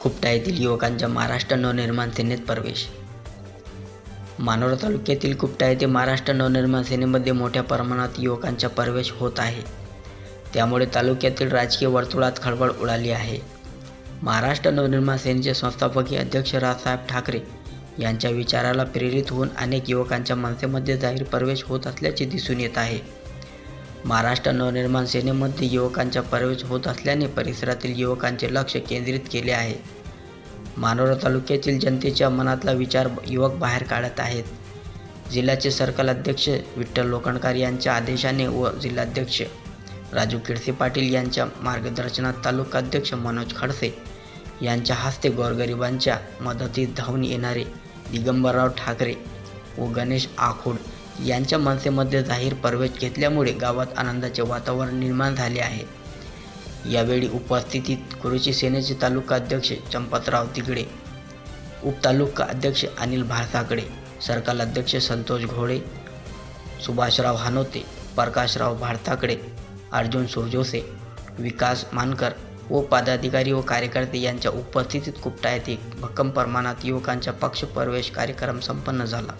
खुपटा येथील युवकांच्या महाराष्ट्र नवनिर्माण सेनेत प्रवेश. मानोरा तालुक्यातील कुपटा येथे महाराष्ट्र नवनिर्माण सेनेमध्ये मोठ्या प्रमाणात युवकांचा प्रवेश होत आहे. त्यामुळे तालुक्यातील राजकीय वर्तुळात खळबळ उडाली आहे. महाराष्ट्र नवनिर्माण सेनेचे संस्थापकीय अध्यक्ष राजसाहेब ठाकरे यांच्या विचाराला प्रेरित होऊन अनेक युवकांच्या मनसेमध्ये जाहीर प्रवेश होत असल्याचे दिसून येत आहे. महाराष्ट्र नवनिर्माण सेनेमध्ये युवकांचा प्रवेश होत असल्याने परिसरातील युवकांचे लक्ष केंद्रित केले आहे. मानोरा तालुक्यातील जनतेच्या मनातला विचार युवक बाहेर काढत आहेत. जिल्ह्याचे सर्कल अध्यक्ष विठ्ठल लोखंडकर यांच्या आदेशाने व जिल्हाध्यक्ष राजू किडसे पाटील यांच्या मार्गदर्शनात तालुका अध्यक्ष मनोज खडसे यांच्या हस्ते गोरगरिबांच्या मदतीत धावून येणारे दिगंबरराव ठाकरे व गणेश आखोड यांच्या मनसेमध्ये जाहीर प्रवेश घेतल्यामुळे गावात आनंदाचे वातावरण निर्माण झाले आहे. यावेळी उपस्थितीत कुरुची सेनेचे तालुका अध्यक्ष चंपतराव तिगडे उपतालुका अध्यक्ष अनिल भारसाकडे सर्कल अध्यक्ष संतोष घोडे सुभाषराव हानोते प्रकाशराव भारताकडे अर्जुन सुरजोसे विकास मानकर व पदाधिकारी व कार्यकर्ते यांच्या उपस्थितीत कुपटा येथे भक्कम प्रमाणात युवकांचा पक्ष प्रवेश कार्यक्रम संपन्न झाला.